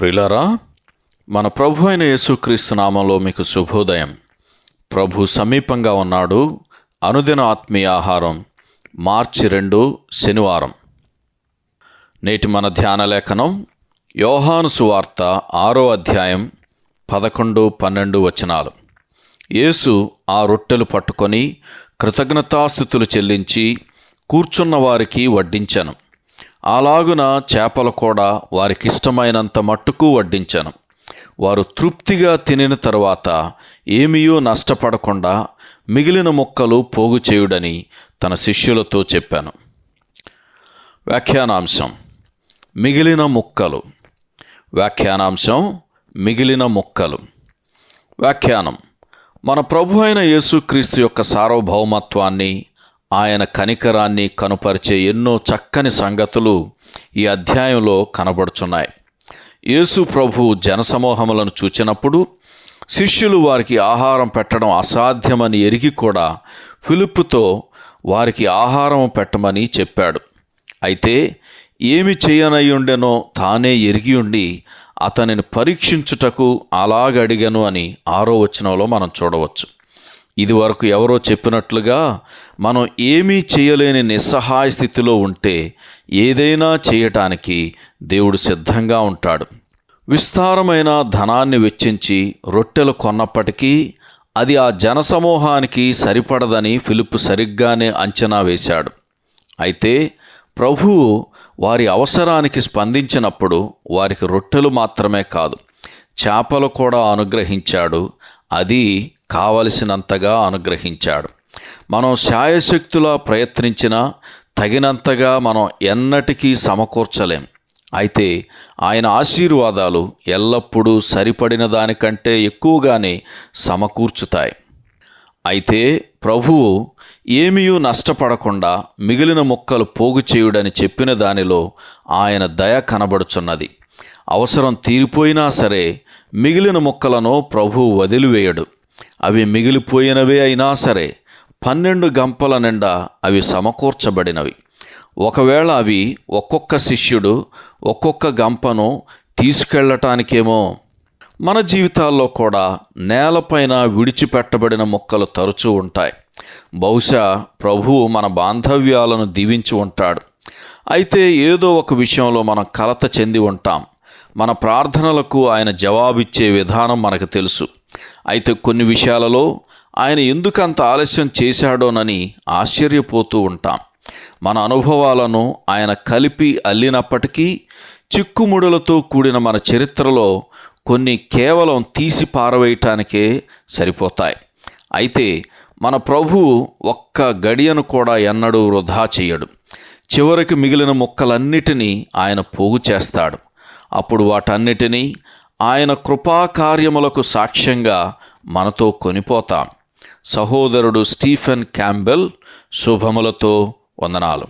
ప్రిలరా మన ప్రభు అయిన యేసుక్రీస్తు నామంలో మీకు శుభోదయం. ప్రభు సమీపంగా ఉన్నాడు. అనుదిన ఆత్మీయ ఆహారం మార్చి రెండు శనివారం. నేటి మన ధ్యాన లేఖనం యోహాను సువార్త ఆరో అధ్యాయం పదకొండు పన్నెండు వచనాలు. యేసు ఆ రొట్టెలు పట్టుకొని కృతజ్ఞతాస్థుతులు చెల్లించి కూర్చున్న వారికి వడ్డించాను. అలాగున చేపలు కూడా వారికిష్టమైనంత మట్టుకు వడ్డించాను. వారు తృప్తిగా తినిన తరువాత ఏమీయూ నష్టపడకుండా మిగిలిన మొక్కలు పోగు చేయుడని తన శిష్యులతో చెప్పాను. వ్యాఖ్యానాంశం. మిగిలిన ముక్కలు. వ్యాఖ్యానాంశం. మిగిలిన ముక్కలు. వ్యాఖ్యానం. మన ప్రభు అయిన యేసుక్రీస్తు యొక్క సార్వభౌమత్వాన్ని ఆయన కనికరాన్ని కనుపరిచే ఎన్నో చక్కని సంగతులు ఈ అధ్యాయంలో కనబడుచున్నాయి. యేసు ప్రభు జనసమూహములను చూచినప్పుడు శిష్యులు వారికి ఆహారం పెట్టడం అసాధ్యమని ఎరిగి కూడా పిలుపుతో వారికి ఆహారం పెట్టమని చెప్పాడు. అయితే ఏమి చేయనయ్యుండెనో తానే ఎరిగి ఉండి అతనిని పరీక్షించుటకు అలాగడిగను అని ఆరో వచనంలో మనం చూడవచ్చు. ఇది వరకు ఎవరో చెప్పినట్లుగా మనం ఏమీ చేయలేని నిస్సహాయ స్థితిలో ఉంటే ఏదైనా చేయటానికి దేవుడు సిద్ధంగా ఉంటాడు. విస్తారమైన ధనాన్ని వెచ్చించి రొట్టెలు కొన్నప్పటికీ అది ఆ జనసమూహానికి సరిపడదని ఫిలిప్ సరిగ్గానే అంచనా వేశాడు. అయితే ప్రభువు వారి అవసరానికి స్పందించినప్పుడు వారికి రొట్టెలు మాత్రమే కాదు చేపలు కూడా అనుగ్రహించాడు. అది కావలసినంతగా అనుగ్రహించాడు. మనం శాయశక్తులా ప్రయత్నించినా తగినంతగా మనం ఎన్నటికీ సమకూర్చలేం. అయితే ఆయన ఆశీర్వాదాలు ఎల్లప్పుడూ సరిపడిన దానికంటే ఎక్కువగానే సమకూర్చుతాయి. అయితే ప్రభువు ఏమీయూ నష్టపడకుండా మిగిలిన మొక్కలు పోగు చేయుడని చెప్పిన దానిలో ఆయన దయ కనబడుచున్నది. అవసరం తీరిపోయినా సరే మిగిలిన మొక్కలను ప్రభువు వదిలివేయడు. అవి మిగిలిపోయినవే అయినా సరే పన్నెండు గంపల నిండా అవి సమకూర్చబడినవి. ఒకవేళ అవి ఒక్కొక్క శిష్యుడు ఒక్కొక్క గంపను తీసుకెళ్ళటానికేమో మన జీవితాల్లో కూడా నేలపైన విడిచిపెట్టబడిన మొక్కలు తరచూ ఉంటాయి. బహుశా ప్రభువు మన బాంధవ్యాలను దీవించి ఉంటాడు. అయితే ఏదో ఒక విషయంలో మనం కలత చెంది ఉంటాం. మన ప్రార్థనలకు ఆయన జవాబిచ్చే విధానం మనకు తెలుసు. అయితే కొన్ని విషయాలలో ఆయన ఎందుకంత ఆలస్యం చేశాడోనని ఆశ్చర్యపోతూ ఉంటాం. మన అనుభవాలను ఆయన కలిపి అల్లినప్పటికీ చిక్కుముడులతో కూడిన మన చరిత్రలో కొన్ని కేవలం తీసి పారవేయటానికే సరిపోతాయి. అయితే మన ప్రభువు ఒక్క గడియను కూడా ఎన్నడూ వృధా చేయడు. చివరికి మిగిలిన మొక్కలన్నిటినీ ఆయన పోగు చేస్తాడు. అప్పుడు వాటన్నిటినీ ఆయన కృపాకార్యములకు సాక్ష్యంగా మనతో కొనిపోతాం. సహోదరుడు స్టీఫెన్ క్యాంబెల్ శుభములతో వందనాలు.